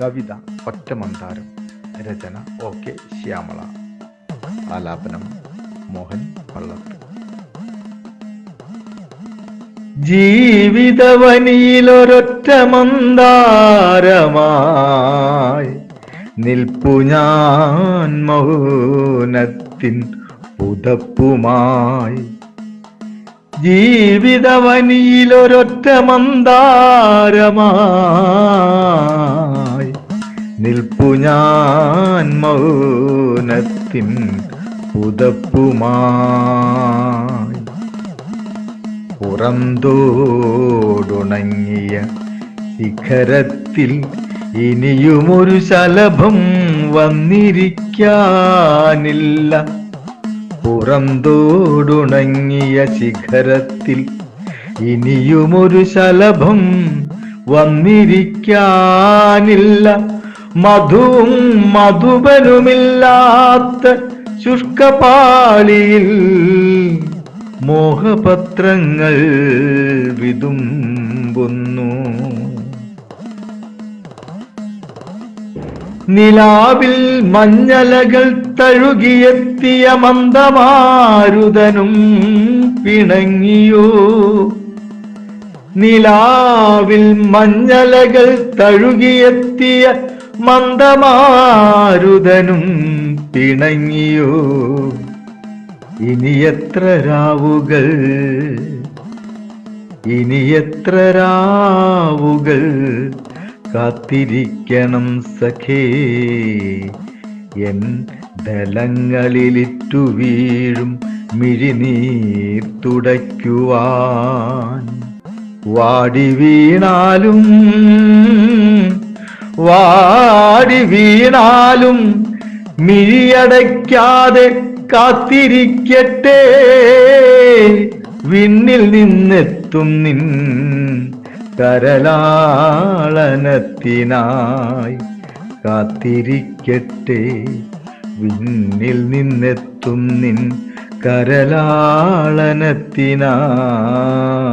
കവിത ഒറ്റമന്താരം രചന O K Shyamala. ആലാപനം മോഹൻ പള്ളത്ത്. ജീവിതവനിയിലൊരൊറ്റ മന്ദാരമായി നിൽപ്പു ഞാൻ മൗനത്തിൻ പുതപ്പുമായി. ജീവിതവനിയിലൊരൊറ്റ മന്ദാരമായി നിൽപ്പു ഞാൻ മൗനത്തിൻ പുതപ്പുമായി. പുറന്തോടുണങ്ങിയ ശിഖരത്തിൽ ഇനിയുമൊരു ശലഭം വന്നിരിക്കാനില്ല. പുറന്തോടുണങ്ങിയ ശിഖരത്തിൽ ഇനിയുമൊരു ശലഭം വന്നിരിക്കാനില്ല. മധുവും മധുബനുമില്ലാത്ത ശുഷ്കപാളിയിൽ മോഹപത്രങ്ങൾ വിതുമ്പുന്നു. നിലാവിൽ മഞ്ഞലകൾ തഴുകിയെത്തിയ മന്ദമാരുതനും പിണങ്ങിയോ? നിലാവിൽ മഞ്ഞലകൾ തഴുകിയെത്തിയ മന്ദമാരുതനും പിണങ്ങിയോ? ഇനി എത്ര രാവുകൾ? ഇനി എത്ര രാവുകൾ? കാത്തിരിക്കണം സഖേ. എൻ ദലങ്ങളിലിറ്റു വീഴും മിഴിനീർ തുടയ്ക്കുവാൻ. വാടി വീണാലും വാടി വീണാലും മിഴിയടയ്ക്കാതെ കാത്തിരിക്കട്ടെ. വിണ്ണിൽ നിന്നെത്തും നിൻ കരലാളനത്തിനായി കാത്തിരിക്കട്ടെ. വിണ്ണിൽ നിന്നെത്തും നിൻ കരലാളനത്തിനായി